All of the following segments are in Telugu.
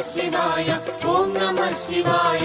శివాయ. ఓం నమ శివాయ.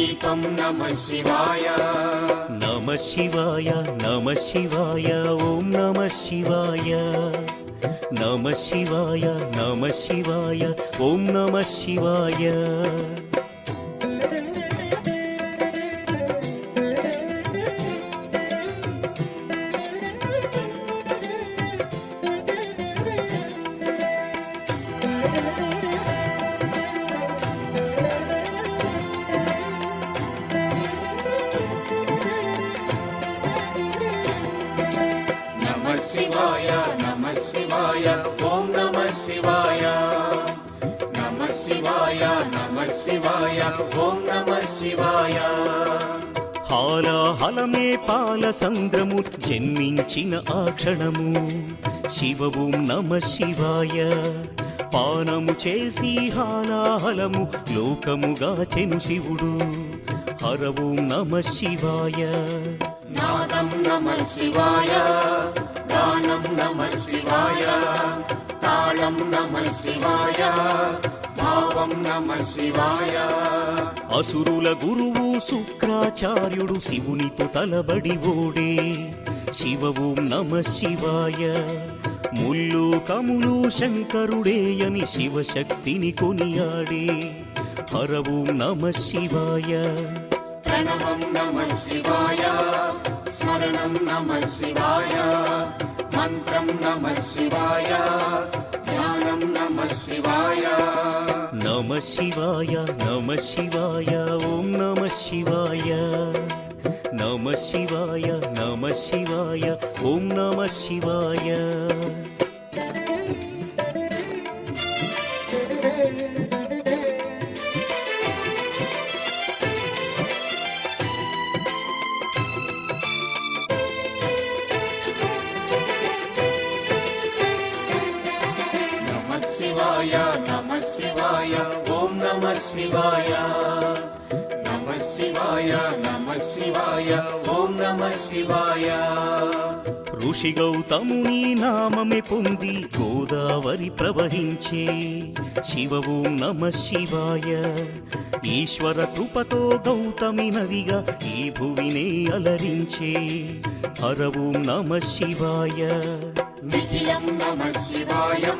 దీపం నమ శివాయ నమ శివాయ నమ శివాయ ఓం నమ శివాయ నమ శివాయ నమ శివాయ ఓం నమ శివాయ శివాయ ఓం నమ శివాయ. హాలాహలమే పాల సంద్రము జన్మించిన ఆ క్షణము. శివ ఓం నమ శివాయ. పానము చేసి హాలాహలము లోకముగా చెను శివుడు. హర ఓం నమ శివాయ. నాదం నమ శివాయ గానం నమ శివాయ తాళం నమ శివాయ భావం నమ శివాయ. అసురుల గురువు శుక్రాచార్యుడు శివునితో తలబడి ఓడే. శివ ఓం నమ శివాయ. ముల్లు కములు శంకరుడేయని శివశక్తిని కొనియాడే. హర ఓం నమ శివాయ. ప్రణవం నమ శివాయ. స్మరణం నమ శివాయ. మంత్రం నమ శివాయ. ధ్యానం నమ శివాయ. నమ శివాయ నమ శివాయ ఓం నమ శివాయ నమ శివాయ నమ శివాయ ఓం నమ శివాయ నమ శివాయ. నమ శివాయ నమ శివాయ ఓం నమ శివాయ. ఋషి గౌతముని నామమే పొంది గోదావరి ప్రవహించే. శివ ఓం నమ శివాయ. ఈశ్వర కృపతో గౌతమి నదిగా ఈ భువినే అలరించే. హర ఓం నమ శివాయ. నిఖిలం నమ శివాయం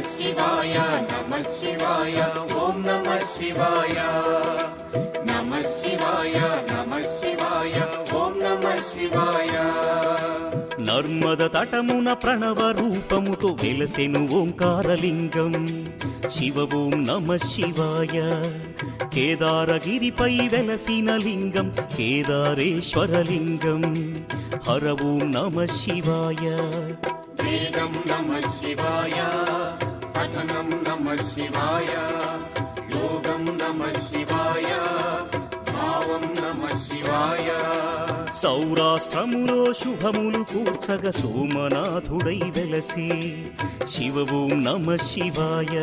శివాయ నమ శివాయ ఓం నమ శివాయ నమ శివాయ నమ శివాయ ఓం నమ శివాయ నర్మద తటమున ప్రణవ రూపముతో వెలసెను ఓంకారలింగం। శివ ఓం నమ శివాయ। కేదారగిరిపై వెలసిన లింగం కేదారేశ్వరలింగం। హర ఓం నమ శివాయ। వేదం నమ శివాయ। పఠనం నమ శివాయ యోగం నమ శివాయ భావం నమ శివాయ సౌరాష్ట్రములో శుభములు కూర్చగ సోమనాథుడై వెలసి శివ ఓం నమ శివాయ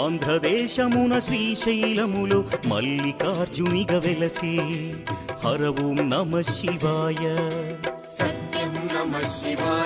ఆంధ్రదేశమున శ్రీశైలములో మల్లికార్జునిగ వెలసి హర ఓం నమ శివాయ సత్యం నమ శివాయ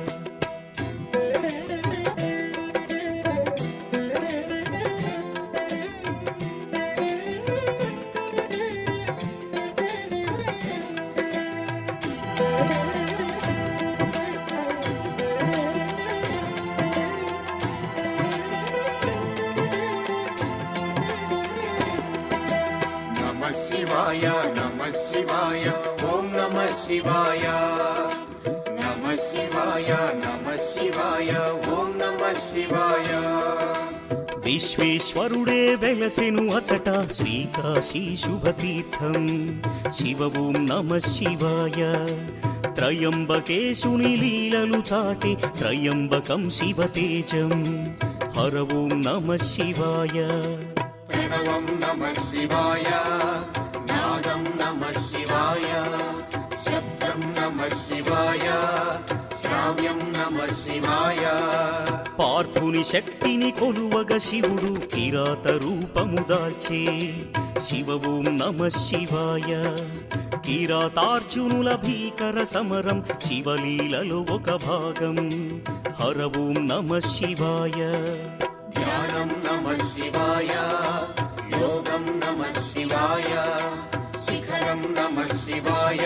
శివాయ నమ శివాయ ఓం నమ శివాయ. నమ శివాయ నమ శివాయ ఓం నమ శివాయ. విశ్వేశ్వరుడే వెలసెను అచట శ్రీకాశీ శుభతీర్థం. శివ ఓం నమ శివాయ. త్రయంబకేశుని లీలలు చాటి త్రయంబకం శివతేజం హర ఓం నమ శివాయ. ప్రణవం నమ శివాయ. శివాయ శ్రావ్యం నమ శివాయ పార్థుని శక్తిని కొలువగ శివుడు కిరాత రూపము దాల్చే శివ ఓం నమ శివాయ కిరాతార్జునుల భీకర సమరం శివలీలలో ఒక భాగం హర ఓం నమ శివాయ ధ్యానం నమ శివాయ యోగం నమ శివాయ శిఖరం నమ శివాయ